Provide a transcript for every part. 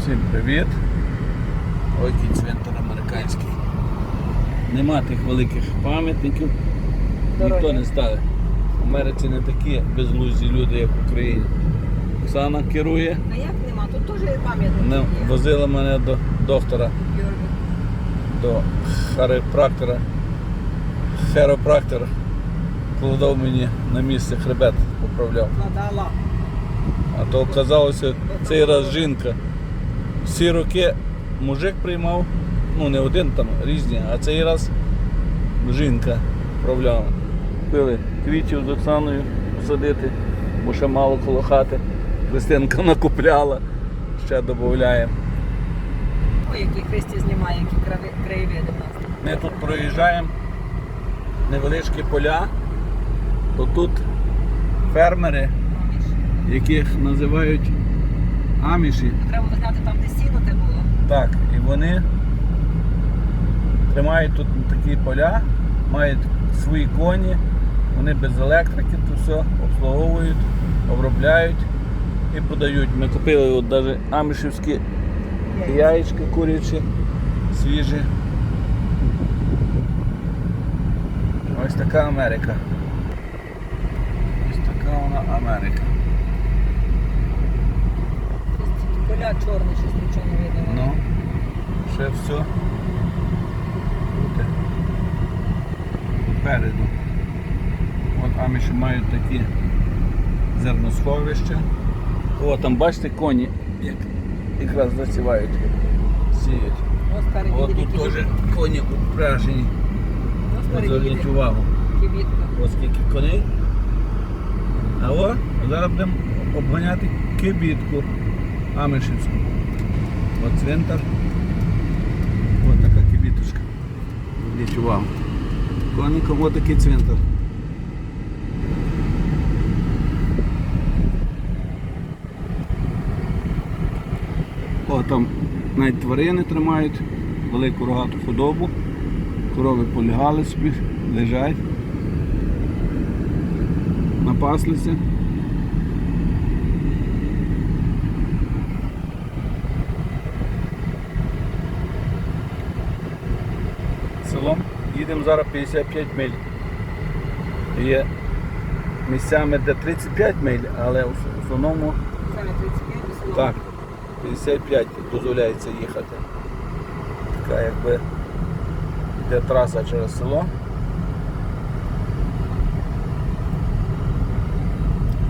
Всім привіт. Ой, який цвинтар американський. Нема тих великих пам'ятників. Ніхто не ставить. В Америці не такі безлузі люди, як в Україні. Оксана керує, А як нема? Тут теж пам'ятник не возила мене до доктора, до харепрактора, херопрактора. Кладав мені на місце хребет, поправляв. А то оказалося цей раз жінка. Всі роки мужик приймав, ну не один там різні, а цей раз жінка вправляла. Купили квітів з Оксаною посадити, бо ще мало коло хати. Христинка накупляла, ще додаємо. Ой, які Христі знімає, які краєвиди в нас. Ми тут проїжджаємо невеличкі поля, то тут фермери, яких називають аміші. Треба було зняти там, де сіно те було. Так, і вони тримають тут такі поля, мають свої коні, вони без електрики то все обслуговують, обробляють і продають. Ми купили от навіть амішівські яєчка курячі, свіжі. Ось така Америка. Ось така вона Америка. Щось Поля чорні, щось нічого не видно. Ну, ще все буде попереду. От аміші мають такі зерносховища. О, там бачите коні, як якраз засівають, сіють. От тут теж коні упряжені. Ось Зверніть увагу. кибітка. Ось скільки коней. А о, зараз будемо обганяти кибітку Амишівську. От цвинтар. Ось така кибіточка. Зверніть увагу. Коником ось такий цвинтар. О, там навіть тварини тримають, велику рогату худобу. Корови полягали собі, лежать напаслися. Їдемо зараз 55 миль. Є місцями, де 35 миль, але в основному Саме 35 до село. так, 55 дозволяється їхати. Така якби йде траса через село.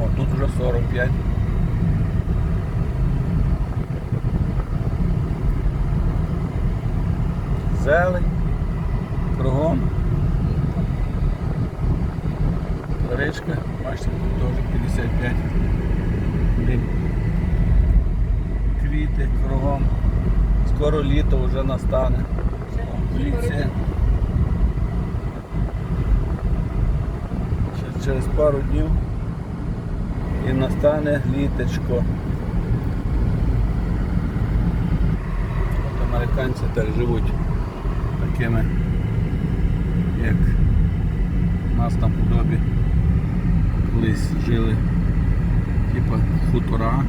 О, тут вже 45. Зелень, кругом. Речка, бачите, тут теж 55. Блін. Квіти кругом. Скоро літо вже настане. Ще через пару днів і настане літочко. От американці так живуть такими, як у нас на подобі колись жили, типа хутора.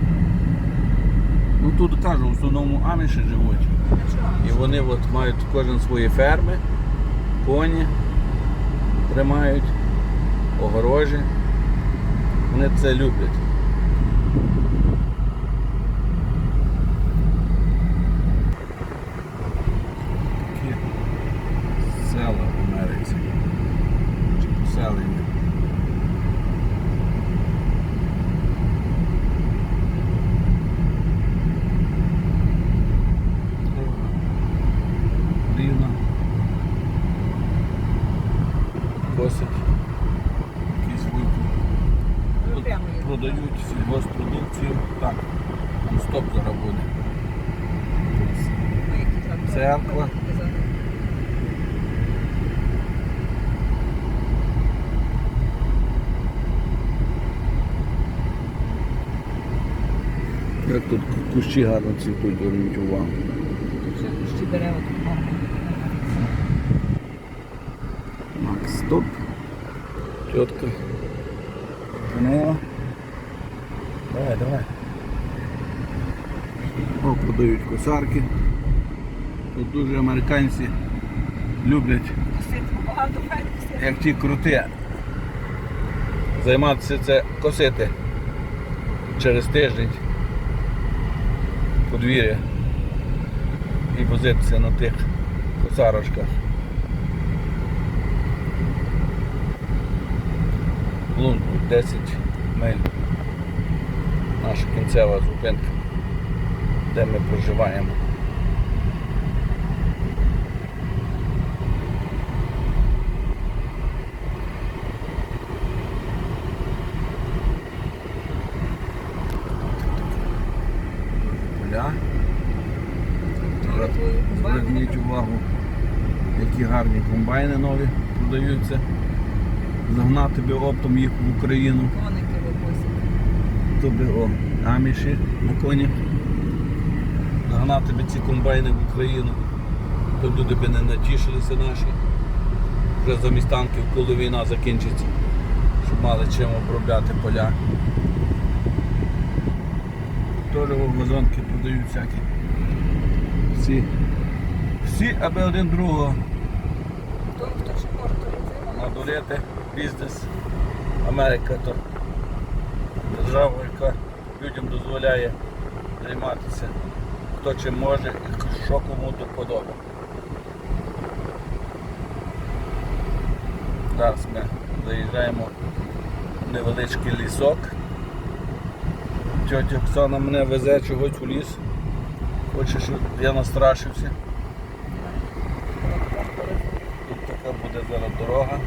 Ну тут кажу, в основному аміші живуть. І вони от мають кожен свої ферми, коні тримають, огорожі. Вони це люблять. Такі села в Америці. Чи поселення. Рівно. Косять. Якісь випадки. Ну, прямо є. Продають сільгоспродукцію. Так, там стоп зараз буде. Ой, які трактори. Церква. Як тут кущі гарно цвітуть, зверніть увагу. Ще кущі дерева тут гарно. Так, стоп. Тетка. Ну. Давай, давай. О, продають косарки. Тут дуже американці люблять, як ті крути, займатися це косити через тиждень подвір'я і возитися на тих косарочках. Лун 10 миль. Наша кінцева зупинка, де ми проживаємо. Поля. Зверніть увагу, які гарні комбайни нові продаються. Загнати би оптом їх в Україну. Коники випустять. То о, аміші на коні. Загнати би ці комбайни в Україну. То люди би не натішилися наші. Вже замість танків, коли війна закінчиться, щоб мали чим обробляти поля. Теж вазонки продають всякі. Всі, всі аби один другого надурити бізнес. Америка то держава, яка людям дозволяє займатися хто чим може і що кому до вподоби. Зараз ми заїжджаємо в невеличкий лісок. Тьотя Оксана мене везе чогось у ліс. Хоче, щоб я настрашився. Тут така буде зараз дорога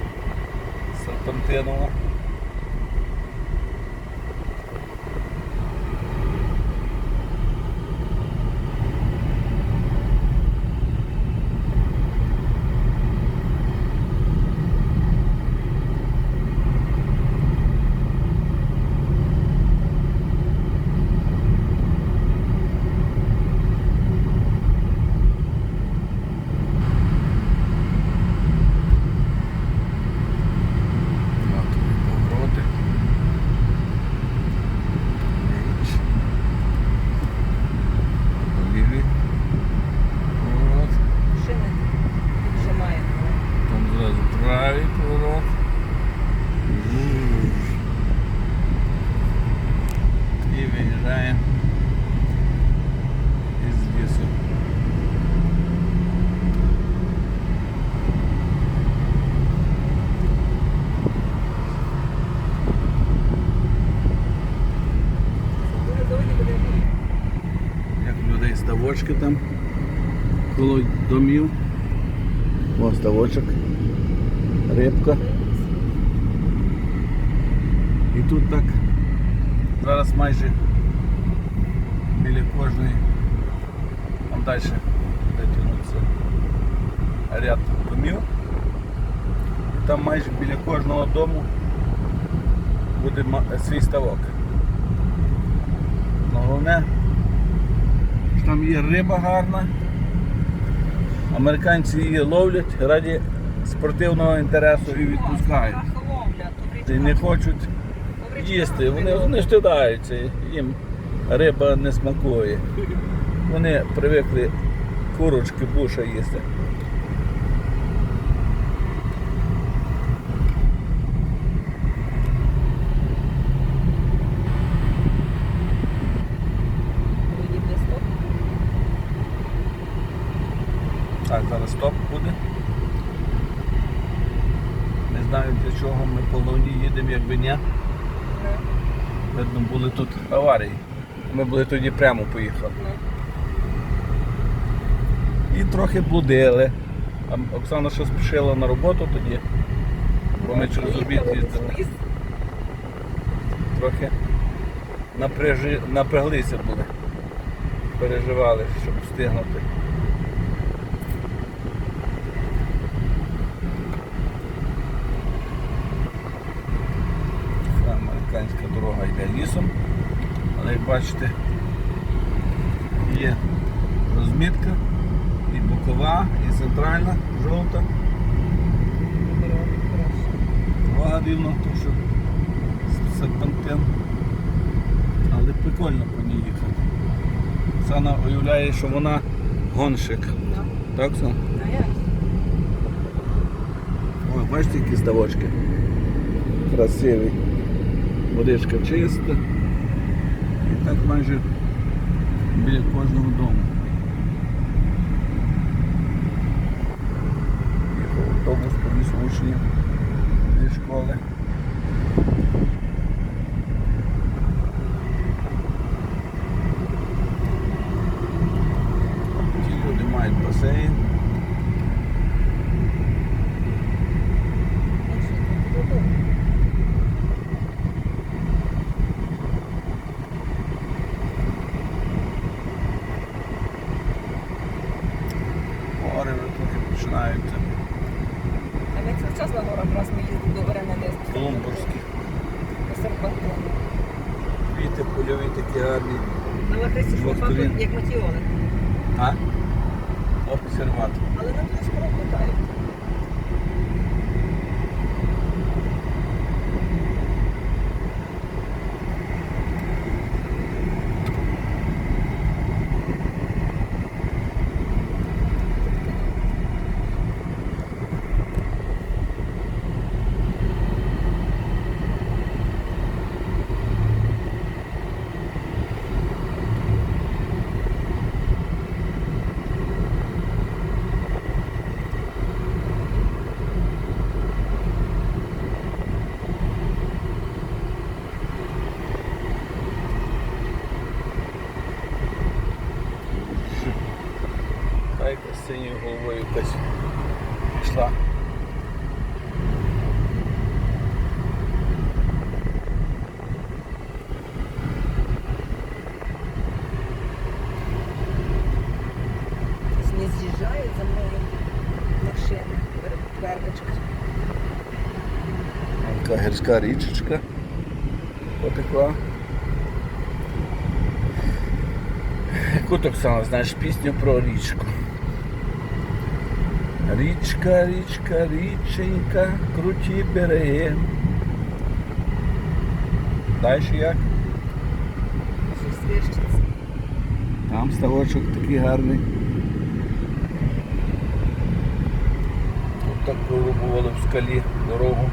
серпантинова. І виїжджаємо із лісу. Дуже доволі буде бій. Як у людей ставочки там коло домів. Ось ставочок, рибка. І тут так зараз майже біля кожної там далі витягнуться ряд домів. І там майже біля кожного дому буде свій ставок. Но Головне, що там є риба гарна. Американці її ловлять раді спортивного інтересу і відпускають. І не хочуть їсти. Вони, вони стидаються, їм риба не смакує. Вони привикли курочки, буша їсти. Так, зараз стоп буде. Не знаю для чого ми по луні їдемо, якби ні. Видно, були тут аварії. Ми були тоді прямо поїхали. І трохи блудили. А Оксана ще спішила на роботу тоді, бо ми через обід їздили. Трохи напряжи, напряглися були. Переживали, щоб встигнути. Американська дорога йде лісом, але як бачите, є розмітка і бокова, і центральна, жовта. Дорога дивно, тому що серпантин. Але прикольно по ній їхати. Оксана уявляє, що вона гонщик. Так, Оксана? Ой, бачите, які ставочки. Красиві. Водичка чиста. І так майже біля кожного дому. Автобус повіз учнів зі школи. Ті люди мають басейн. Гори вже трохи починаються. А ми цей час на горах раз ми їздили до Варена десь. Колумбурські. Квіти польові такі гарні. На Лахристі ж Жовтові. як матіони. А? Обсерватор. Але на дуже скоро літають. Та якась з синьою головою якась пішла. Не з'їжджають за мною машини. Вербочка. Така гірська річечка потекла. Яку ти Оксана, знаєш пісню про річку? Річка, річка, річенька, круті береги. Далі як? Там ставочок такий гарний. Тут так прорубували в скалі дорогу.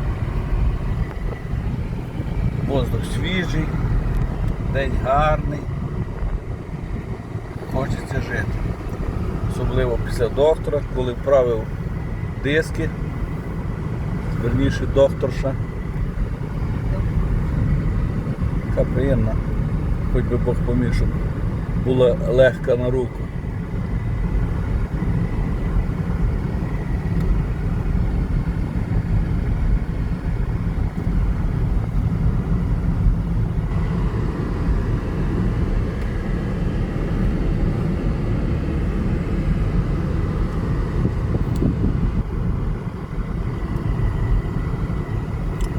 Воздух свіжий, день гарний. Хочеться жити. Особливо після доктора, коли вправив диски, верніше докторша. Така приємна. Хоч би Бог поміг, щоб була легка на руку.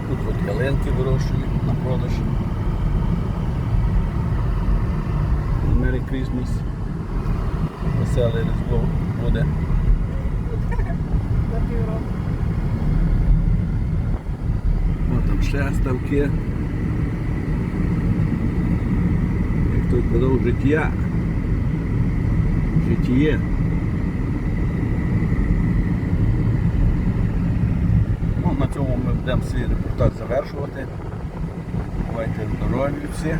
Тут от ялинки вирощують на продаж. Merry Christmas. Веселе різдво буде. За півроку. О, там ще. Як той казав, життя. Життє. Ну, на цьому ми будемо свій репортаж завершувати. Бувайте здорові всі.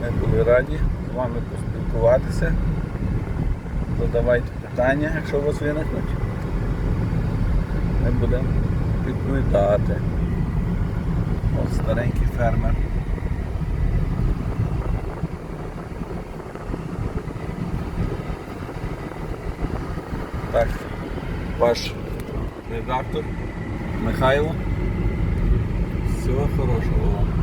Ми були раді з вами поспілкуватися. Задавайте питання, якщо у вас виникнуть. Ми будемо відповідати. От старенький фермер. Так, ваш редактор Михайло. Всього хорошого вам.